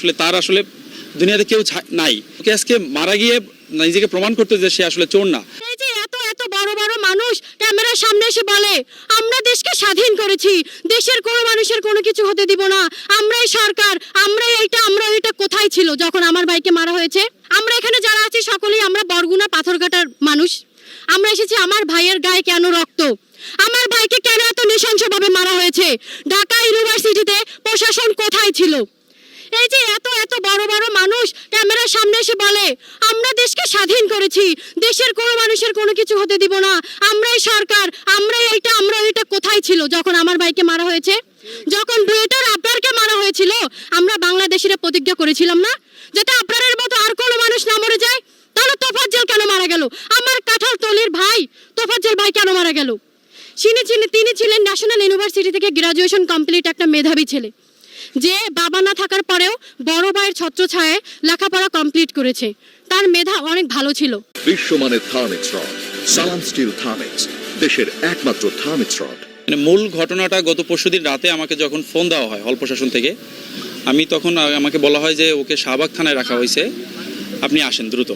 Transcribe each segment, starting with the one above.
আসলে তার আসলে দুনিয়াতে কেউ নাই। ওকে আজকে মারা গিয়ে নিজেকে প্রমাণ করতে যে সে আসলে চোর না। বড় বড় মানুষ ক্যামেরার সামনে এসে বলে, আমরা দেশকে স্বাধীন করেছি। দেশের কোনো মানুষের কোনো কিছু হতে দিব না। আমরাই সরকার, আমরাই এইটা আমরা কোথায় ছিল যখন আমার ভাইকে মারা হয়েছে? আমরা এখানে যারা আছি সকলেই আমরা বরগুনা পাথরঘাটার মানুষ। আমরা এসেছি, আমার ভাইয়ের গায়ে কেন রক্ত? আমার ভাইকে কেন এত নৃশংসভাবে মারা হয়েছে? ঢাকা ইউনিভার্সিটিতে প্রশাসন কোথায় ছিল? এই যে এত এত বড় বড় মানুষ ক্যামেরার সামনে এসে বলে, আমরা দেশকে স্বাধীন করেছি। দেশের কোনো মানুষের কোনো কিছু হতে দিব না। আমরাই সরকার, আমরাই এইটা, আমরা এইটা কোথায় ছিল যখন আমার ভাইকে মারা হয়েছে? যখন বুয়েটার আবরারকে মারা হয়েছিল, আমরা বাংলাদেশিরা প্রতিজ্ঞা করেছিলাম না? যাতে আবরারের মতো আর কোনো মানুষ না মরে যায়, তাহলে তোফাজ্জল কেন মারা গেল? আমার কাঁঠাল তলির ভাই তোফাজ্জল ভাই কেন মারা গেল? তিনি ছিলেন ন্যাশনাল ইউনিভার্সিটি থেকে গ্রাজুয়েশন কমপ্লিট একটা মেধাবী ছেলে। যে বাবা না থাকার পরেও বড় ভাইয়ের ছত্রছায়ায় লেখাপড়া কমপ্লিট করেছে। তার মেধা অনেক ভালো ছিল। বিশ্বমানের থার্মিক্স রড সালাম স্টিল থার্মিক্স দেশের একমাত্র থার্মিক্স রড মানে মূল ঘটনাটা গত পরশুদিন রাতে আমাকে যখন ফোন দেওয়া হয় হল প্রশাসন থেকে আমি তখন আমাকে বলা হয় যে ওকে শাহবাগ থানায় রাখা হয়েছে। আপনি আসেন দ্রুত।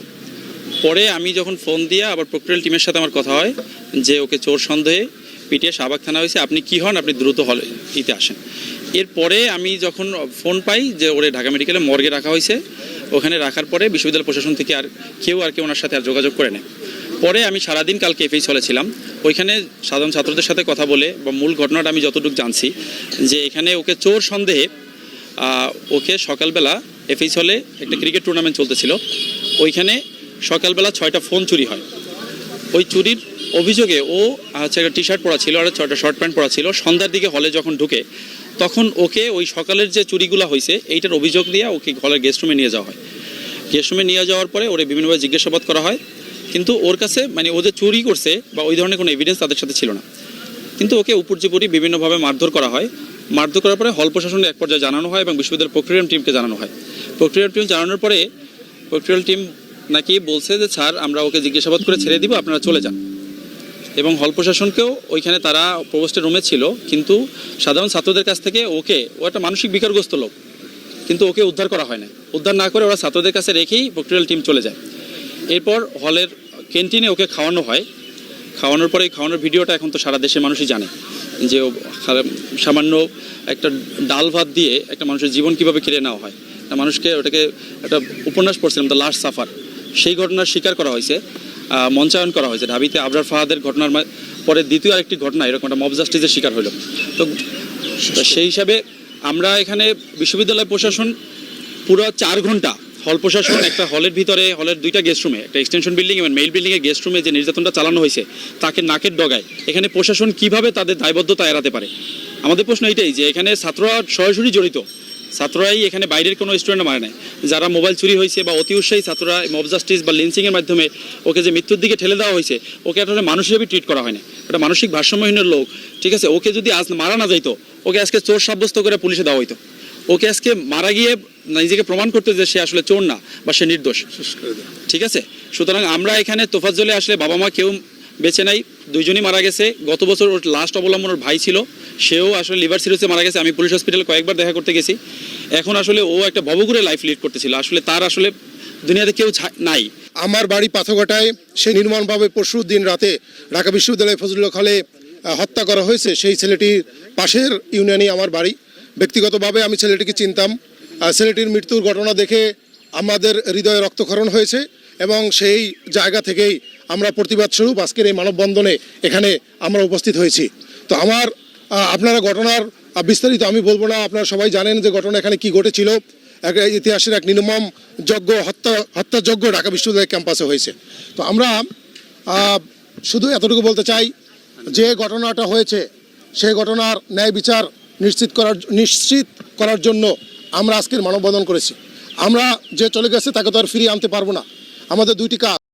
পরে আমি যখন ফোন দিয়ে আবার প্রক্রিয়াল টিমের সাথে আমার কথা হয় যে ওকে চোর সন্দেহে পিটিয়ে শাহবাগ থানা হয়েছে আপনি কি হন? আপনি দ্রুত হলে ইতে আসেন। এরপরে আমি যখন ফোন পাই যে ওরে ঢাকা মেডিকেলে মর্গে রাখা হয়েছে, ওখানে রাখার পরে বিশ্ববিদ্যালয় প্রশাসন থেকে আর কেউ আর কেউ ওনার সাথে আর যোগাযোগ করে নেয়। পরে আমি সারাদিন কালকে এফএই চলেছিলাম ওইখানে সাধারণ ছাত্রদের সাথে কথা বলে বা মূল ঘটনাটা আমি যতটুকু জানছি যে এখানে ওকে চোর সন্দেহে ওকে সকালবেলা এফএই হলে একটা ক্রিকেট টুর্নামেন্ট চলতেছিল। ওইখানে সকালবেলা ছয়টা ফোন চুরি হয়। ওই চুরির অভিযোগে ও হচ্ছে একটা টি শার্ট পরা ছিল আর ছয়টা শর্ট প্যান্ট পরা ছিল। সন্ধ্যার দিকে হলে যখন ঢুকে তখন ওকে ওই সকালের যে চুরিগুলো হয়েছে এইটার অভিযোগ দিয়ে ওকে ঘরের গেস্ট রুমে নিয়ে যাওয়া হয়। গেস্ট রুমে নিয়ে যাওয়ার পরে ওরে বিভিন্নভাবে জিজ্ঞাসাবাদ করা হয়। কিন্তু ওর কাছে মানে ও যে চুরি করছে বা ওই ধরনের কোনো এভিডেন্স তাদের সাথে ছিল না। কিন্তু ওকে উপর্যুপরি বিভিন্নভাবে মারধর করা হয়। মারধর করার পরে হল প্রশাসনের এক পর্যায়ে জানানো হয় এবং বিশ্ববিদ্যালয়ের প্রক্রিয়াম টিমকে জানানো হয়। প্রক্রিয়াম টিম জানানোর পরে প্রক্রিয়াল টিম নাকি বলছে যে, স্যার, আমরা ওকে জিজ্ঞাসাবাদ করে ছেড়ে দিব, আপনারা চলে যান। এবং হল প্রশাসনকেও ওইখানে তারা প্রবোস্টের রুমে ছিল, কিন্তু সাধারণ ছাত্রদের কাছ থেকে ওকে, ও একটা মানসিক বিকারগ্রস্ত লোক, কিন্তু ওকে উদ্ধার করা হয় না। উদ্ধার না করে ওরা ছাত্রদের কাছে রেখেই প্রক্রিয়াল টিম চলে যায়। এরপর হলের ক্যান্টিনে ওকে খাওয়ানো হয়। খাওয়ানোর পরে খাওয়ানোর ভিডিওটা এখন তো সারা দেশের মানুষই জানে, যে ও সামান্য একটা ডাল ভাত দিয়ে একটা মানুষের জীবন কীভাবে কেড়ে নেওয়া হয়। মানুষকে ওটাকে একটা উপন্যাস পড়ছিলাম দ্য লাস্ট সাফার সেই ঘটনার শিকার করা হয়েছে। মঞ্চায়ন করা হয়েছে। ঢাবিতে আবরার ফাহাদের ঘটনার পরে দ্বিতীয় আরেকটি ঘটনা, এরকম একটা মব জাস্টিসের শিকার হলো। তো সেই হিসাবে আমরা এখানে বিশ্ববিদ্যালয় প্রশাসন পুরো চার ঘণ্টা হল প্রশাসন, একটা হলের ভিতরে হলের দুইটা গেস্ট রুমে একটা এক্সটেনশন বিল্ডিং এবং মেইল বিল্ডিং এর গেস্ট রুমে যে নির্যাতনটা চালানো হয়েছে, তাকে নাকের ডগায়। এখানে প্রশাসন কীভাবে তাদের দায়বদ্ধতা এড়াতে পারে? আমাদের প্রশ্ন এটাই যে এখানে ছাত্ররা সরাসরি জড়িত। ছাত্ররাই এখানে বাইরের কোনো স্টুডেন্ট মারে নাই। যারা মোবাইল চুরি হয়েছে বা অতি উৎসাহী ছাত্ররা মব জাস্টিস বা লিন্সিংয়ের মাধ্যমে ওকে যে মৃত্যুর দিকে ঠেলে দেওয়া হয়েছে ওকে একটা মানুষ হিসেবে ট্রিট করা হয় না একটা মানসিক ভারসাম্যহীনের লোক ঠিক আছে? ওকে যদি আজ মারা না যাইতো ওকে আজকে চোর সাব্যস্ত করে পুলিশে দেওয়া হইতো। ওকে আজকে মারা গিয়ে নিজেকে প্রমাণ করতে যে সে আসলে চোর না বা সে নির্দোষ। ঠিক আছে? সুতরাং আমরা এখানে তোফাজ্জলে আসলে বাবা মা কেউ বেঁচে নাই দুইজনই মারা গেছে। গত বছর ওর লাস্ট অবলম্বন ওর ভাই ছিল। সেও আসলে লিভার সিরোসে মারা গেছে। আমি পুলিশ হসপিটালে কয়েকবার দেখা করতে গেছি। এখন আসলে ও একটা ভবঘুরে লাইফ লিড করতেছিল। আসলে তার আসলে দুনিয়াতে কেউ নাই। আমার বাড়ি পাথরঘাটায় সে নির্মমভাবে পরশু দিন রাতে ঢাকা বিশ্ববিদ্যালয় ফজলুল হলে হত্যা করা হয়েছে। সেই ছেলেটির পাশের ইউনিয়নই আমার বাড়ি। ব্যক্তিগতভাবে আমি ছেলেটিকে চিনতাম। ছেলেটির মৃত্যুর ঘটনা দেখে আমাদের হৃদয়ে রক্তক্ষরণ হয়েছে এবং সেই জায়গা থেকেই আমরা প্রতিবাদ স্বরূপ আজকের এই মানববন্ধনে এখানে আমরা উপস্থিত হয়েছি। তো আমার আপনারা ঘটনার বিস্তারিত আমি বলব না। আপনারা সবাই জানেন যে ঘটনা এখানে কি ঘটেছিল। এক ইতিহাসের এক নির্মম যজ্ঞ, হত্যা, হত্যাযজ্ঞ ঢাকা বিশ্ববিদ্যালয় ক্যাম্পাসে হয়েছে। তো আমরা শুধু এতটুকু বলতে চাই যে ঘটনাটা হয়েছে, সেই ঘটনার ন্যায় বিচার নিশ্চিত করার নিশ্চিত করার জন্য আমরা আজকের মানববন্ধন করেছি। আমরা যে চলে গেছে তাকে তো আর ফিরিয়ে আনতে পারব না। আমাদের দুইটি কাজ।